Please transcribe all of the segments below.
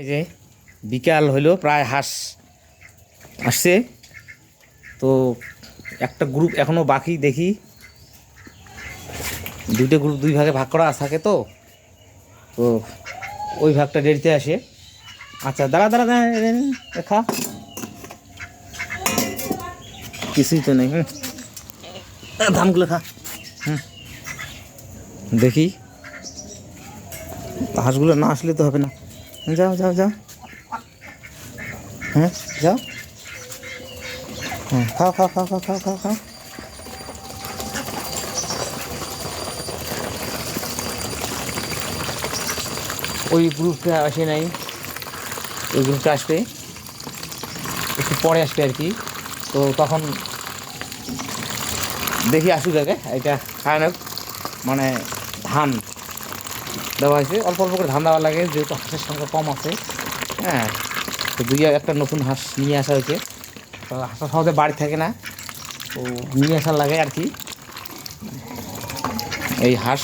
এই যে বিকাল হইল প্রায় হাঁস আসছে। তো একটা গ্রুপ এখনও বাকি দেখি। দুইটা গ্রুপ দুই ভাগে ভাগ করা থাকে তো। তো ওই ভাগটা দেরিতে আসে। আচ্ছা দাঁড়া দাঁড়া দাঁড়া খা। কিছুই তো নেই হুম। এ, ধানগুলো খা। হুম। দেখি। হাঁসগুলো না আসলে তো হবে না। যাও যাও যাও। হ্যাঁ যাও। হ্যাঁ খাও খাও খাও খাও খাও খাও খাও। ওই গ্রুপটা আসে নাই। ওই গ্রুপটা আসবে। একটু পরে আসবে আর কি। তো তখন দেখি আসুক আগে। এটা খায়ানক মানে ধান। দেওয়া হয়েছে। অল্প অল্প করে ধান দেওয়া লাগে, যেহেতু হাঁসের সংখ্যা কম আছে। হ্যাঁ তো দুই একটা নতুন হাঁস নিয়ে আসা হয়েছে। তো হাঁসটা সহজে বাড়ি থাকে না, তো নিয়ে আসার লাগে আর কি। এই হাঁস,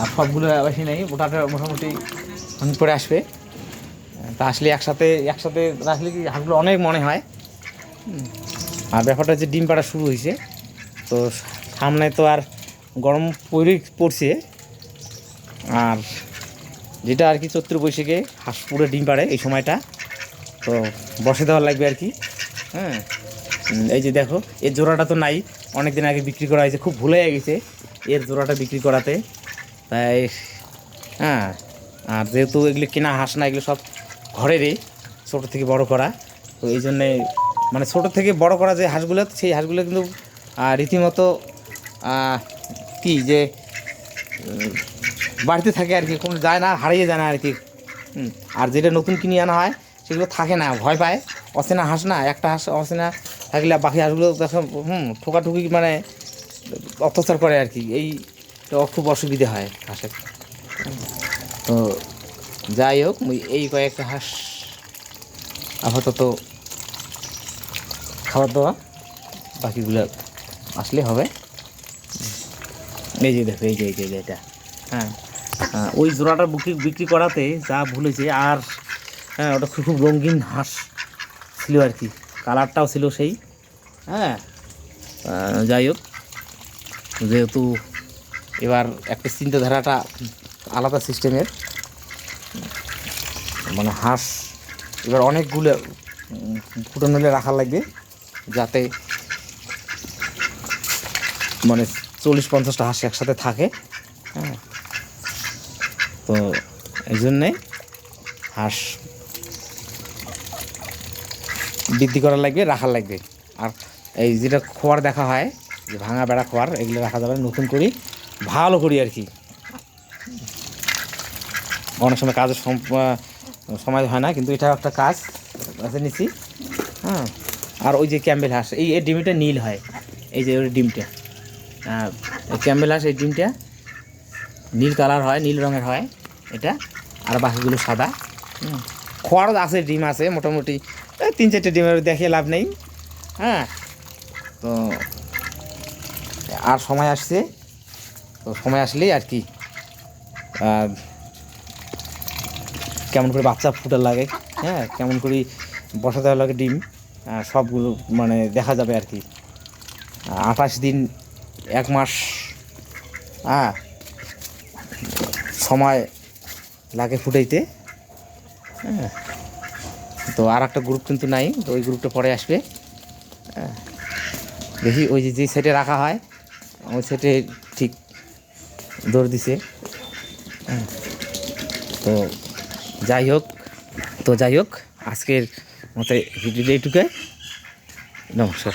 আর সবগুলো বেশি নেই ওটাতে মোটামুটি অনেক করে আসবে। তা আসলে একসাথে একসাথে রাখলে কি হাঁসগুলো অনেক মনে হয়। আর ব্যাপারটা হচ্ছে ডিম পাড়া শুরু হয়েছে, তো সামনে তো আর গরম পরি পড়ছে। আর যেটা আর কি চৈত্র বৈশাখে হাঁস পুরো ডিম পাড়ে এই সময়টা। তো বসে দেওয়ার লাগবে আর কি। হ্যাঁ। এই যে দেখো, এর জোড়াটা তো নাই। অনেক দিন আগে বিক্রি করা হয়েছে, খুব ভুলে গেছে এর জোড়াটা বিক্রি করাতে। তাই হ্যাঁ। আর যেহেতু এগুলো কেনা হাঁস না, এগুলো সব ঘরেরই, ছোটো থেকে বড় করা। তো এই জন্যে মানে ছোটো থেকে বড় করা যে হাঁসগুলো, সেই হাঁসগুলো কিন্তু রীতিমতো কি যে বাড়িতে থাকে আর কি, কোনো যায় না, হারিয়ে যায় না আর কি। আর যেটা নতুন কিনে আনা হয়, সেগুলো থাকে না, ভয় পায়। অচেনা হাঁস না, একটা হাঁস অচেনা থাকলে বাকি হাঁসগুলো দেখো হুম, ঠোকাঠুকি মানে অত্যাচার করে আর কি। এই খুব অসুবিধা হয় হাঁসের। তো যাই হোক এই কয়েকটা হাঁস আপাতত খাবার দাওয়া বাকিগুলো আসলে হবে। এই যে দেখো, এই যে এই যে এটা। হ্যাঁ ওই জোড়াটা বিক্রি বিক্রি করাতে যা ভুলেছে, আর হ্যাঁ ওটা খুব খুব রঙিন হাঁস ছিল আর কি। কালারটাও ছিল সেই। হ্যাঁ যাই হোক, যেহেতু এবার একটা চিন্তাধারাটা আলাদা সিস্টেমের মানে হাঁস এবার অনেকগুলো ফুটানো হলে রাখা লাগবে, যাতে মানে চল্লিশ পঞ্চাশটা হাঁস একসাথে থাকে। হ্যাঁ। তো এই জন্যে হাঁস বৃদ্ধি করা লাগবে রাখার লাগবে। আর এই যেটা খোয়ার দেখা হয়, যে ভাঙা বেড়া খোয়ার, এগুলো রাখা যাবে নতুন করি, ভালো করি আর কি। অনেক সময় কাজের সময় হয় না, কিন্তু এটা একটা কাজ আছে নিচ্ছি হ্যাঁ। আর ওই যে ক্যাম্বেল হাঁস এই ডিমটা নীল হয়। এই যে ওই ডিমটা। ক্যাম্বেল হাঁস এই ডিমটা নীল কালার হয়, নীল রঙের হয়। এটা, আর বাকিগুলো সাদা। হুম। খোয়ারও আছে, ডিম আছে, মোটামুটি। তিন চারটে ডিমের দেখে লাভ নেই। হ্যাঁ তো আর সময় আসছে। তো সময় আসলেই আর কি কেমন করে বাচ্চা ফুটার লাগে হ্যাঁ কেমন করে বসা দেওয়ার লাগে ডিম সবগুলো মানে দেখা যাবে আর কি। আঠাশ দিন এক মাস হ্যাঁ সময় লাগে ফুটাইতে হ্যাঁ তো আর একটা গ্রুপ কিন্তু নাই, তো ওই গ্রুপটা পরে আসবে হ্যাঁ। দেখি ওই যে যে সেটে রাখা হয়, ওই সেটে ঠিক দৌড় দিছে হ্যাঁ। তো যাই হোক, তো যাই হোক, আজকের মতো ভিডিও এইটুকু নমস্কার